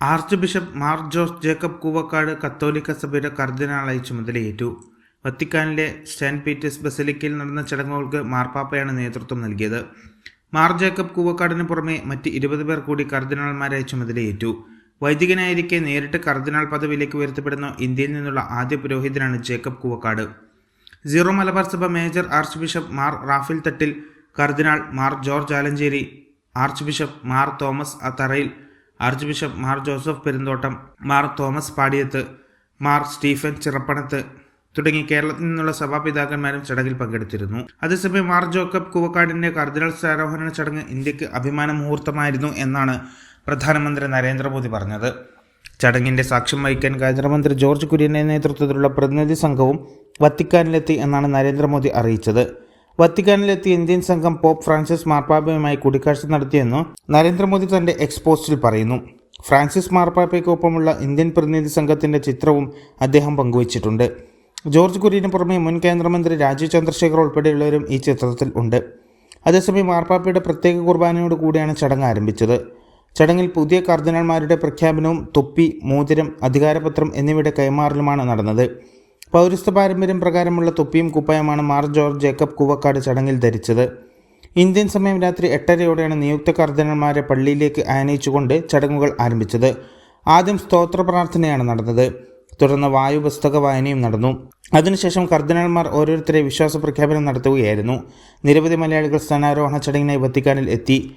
Arch bishop Mar Jose Jacob Koovakad കത്തോലിക്ക സഭയുടെ കർദിനാളായി ചുമതലയേറ്റു. വത്തിക്കാനിലെ സെന്റ് പീറ്റേഴ്സ് ബസലിക്കയിൽ നടന്ന ചടങ്ങുകൾക്ക് മാർപ്പാപ്പയാണ് നേതൃത്വം നൽകിയത്. മാർ ജേക്കബ് കൂവക്കാടിന് പുറമെ മറ്റ് ഇരുപത് പേർ കൂടി കർദിനാൾമാരായി ചുമതലയേറ്റു. വൈദികനായിരിക്കെ നേരിട്ട് കർദിനാൾ പദവിയിലേക്ക് ഉയർത്തപ്പെടുന്ന ഇന്ത്യയിൽ നിന്നുള്ള ആദ്യ പുരോഹിതനാണ് ജേക്കബ് കൂവക്കാട്. സീറോ മലബാർ സഭ major archbishop Mar Raphael Thattil cardinal Mar George Alencherry archbishop Mar Thomas Tharayil archbishop Mar Joseph Perumthottam Mar Thomas Padiyath Mar Stephen Chirappanath തുടങ്ങി കേരളത്തിൽ നിന്നുള്ള സഭാപിതാക്കന്മാരും ചടങ്ങിൽ പങ്കെടുത്തിരുന്നു. അതേസമയം മാർ ജോക്കബ് കുവക്കാടിന്റെ കർദിനൽ സ്ഥാരോഹണ ചടങ്ങ് ഇന്ത്യയ്ക്ക് അഭിമാന മുഹൂർത്തമായിരുന്നു എന്നാണ് പ്രധാനമന്ത്രി നരേന്ദ്രമോദി പറഞ്ഞത്. ചടങ്ങിന്റെ സാക്ഷ്യം വഹിക്കാൻ കേന്ദ്രമന്ത്രി ജോർജ് കുര്യന്റെ നേതൃത്വത്തിലുള്ള പ്രതിനിധി സംഘവും വത്തിക്കാനിലെത്തി എന്നാണ് നരേന്ദ്രമോദി അറിയിച്ചത്. വത്തിക്കാനിലെത്തിയ ഇന്ത്യൻ സംഘം പോപ്പ് ഫ്രാൻസിസ് മാർപ്പാപ്പയുമായി കൂടിക്കാഴ്ച നടത്തിയെന്ന് നരേന്ദ്രമോദി തന്റെ എക്സ്പോസ്റ്റിൽ പറയുന്നു. ഫ്രാൻസിസ് മാർപ്പാപ്പയ്ക്കൊപ്പമുള്ള ഇന്ത്യൻ പ്രതിനിധി സംഘത്തിന്റെ ചിത്രവും അദ്ദേഹം പങ്കുവച്ചിട്ടുണ്ട്. ജോർജ് കുര്യന് പുറമെ മുൻ കേന്ദ്രമന്ത്രി രാജീവ് ചന്ദ്രശേഖർ ഉൾപ്പെടെയുള്ളവരും ഈ ചിത്രത്തിൽ ഉണ്ട്. അതേസമയം മാർപ്പാപ്പയുടെ പ്രത്യേക കുർബാനയോട് കൂടിയാണ് ചടങ്ങ് ആരംഭിച്ചത്. ചടങ്ങിൽ പുതിയ കർദിനാൾമാരുടെ പ്രഖ്യാപനവും തൊപ്പി മോതിരം അധികാരപത്രം എന്നിവയുടെ കൈമാറലുമാണ് നടന്നത്. പൗരസ്ത്യ പാരമ്പര്യം പ്രകാരമുള്ള തൊപ്പിയും കുപ്പായമാണ് മാർ ജോർജ് ജേക്കബ് കുവക്കാട് ചടങ്ങിൽ ധരിച്ചത്. ഇന്ത്യൻ സമയം രാത്രി എട്ടരയോടെയാണ് നിയുക്ത കർദ്ദനന്മാരെ പള്ളിയിലേക്ക് ആനയിച്ചുകൊണ്ട് ചടങ്ങുകൾ ആരംഭിച്ചത്. ആദ്യം സ്തോത്ര പ്രാർത്ഥനയാണ് നടന്നത്. തുടർന്ന് വായു പുസ്തക വായനയും നടന്നു. അതിനുശേഷം കർദ്ദനന്മാർ ഓരോരുത്തരെ വിശ്വാസ പ്രഖ്യാപനം നടത്തുകയായിരുന്നു. നിരവധി മലയാളികൾ സ്ഥാനാരോഹണ ചടങ്ങിനായി വത്തിക്കാനിൽ എത്തി.